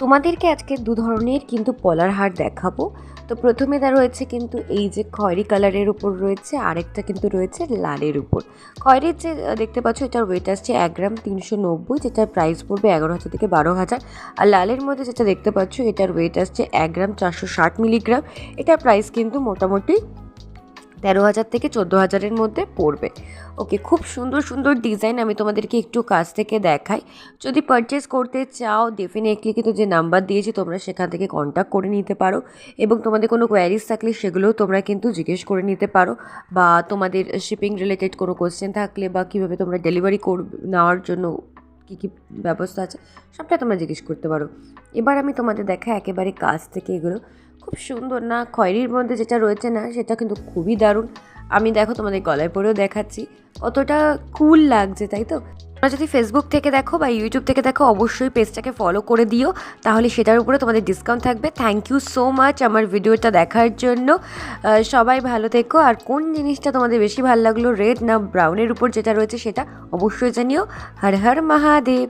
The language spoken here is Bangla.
তোমাদেরকে আজকে দু ধরনের কিন্তু পলার হার দেখাবো। তো প্রথমে তা রয়েছে কিন্তু এই যে খয়েরি কালারের উপর রয়েছে, আরেকটা কিন্তু রয়েছে লালের উপর। খয়েরির যে দেখতে পাচ্ছ এটার ওয়েট আসছে এক গ্রাম তিনশো নব্বই, যেটার প্রাইস পড়বে এগারো হাজার থেকে বারো হাজার। আর লালের মধ্যে যেটা দেখতে পাচ্ছ এটার ওয়েট আসছে এক গ্রাম চারশো ষাট মিলিগ্রাম এটার প্রাইস কিন্তু মোটামুটি তেরো হাজার থেকে চোদ্দ হাজারের মধ্যে পড়বে। ওকে, খুব সুন্দর সুন্দর ডিজাইন আমি তোমাদেরকে একটু কাছ থেকে দেখাই। যদি পারচেস করতে চাও ডেফিনেটলি কিন্তু যে নাম্বার দিয়েছি, তোমরা সেখান থেকে কন্ট্যাক্ট করে নিতে পারো। এবং তোমাদের কোনো কোয়ারিজ থাকলে সেগুলোও তোমরা কিন্তু জিজ্ঞেস করে নিতে পারো। বা তোমাদের শিপিং রিলেটেড কোনো কোশ্চেন থাকলে বা কীভাবে তোমরা ডেলিভারি করবে নেওয়ার জন্য কী কী ব্যবস্থা আছে, সবটা তোমরা জিজ্ঞেস করতে পারো। এবার আমি তোমাদের দেখা একেবারে কাছ থেকে এগুলো। খুব সুন্দর না, খয়েরির মধ্যে যেটা রয়েছে না, সেটা কিন্তু খুবই দারুণ। আমি দেখো তোমাদের গলায় পরেও দেখাচ্ছি। কতটা কুল লাগছে, তাই তো? তোমরা যদি ফেসবুক থেকে দেখো বা ইউটিউব থেকে দেখো, অবশ্যই পেজটাকে ফলো করে দিও। তাহলে সেটার উপরে তোমাদের ডিসকাউন্ট থাকবে। থ্যাংক ইউ সো মাচ আমার ভিডিওটা দেখার জন্য। সবাই ভালো থেকো। আর কোন জিনিসটা তোমাদের বেশি ভালো লাগল রেড না ব্রাউনের উপর যেটা রয়েছে সেটা অবশ্যই জানিও। হর হর মহাদেব।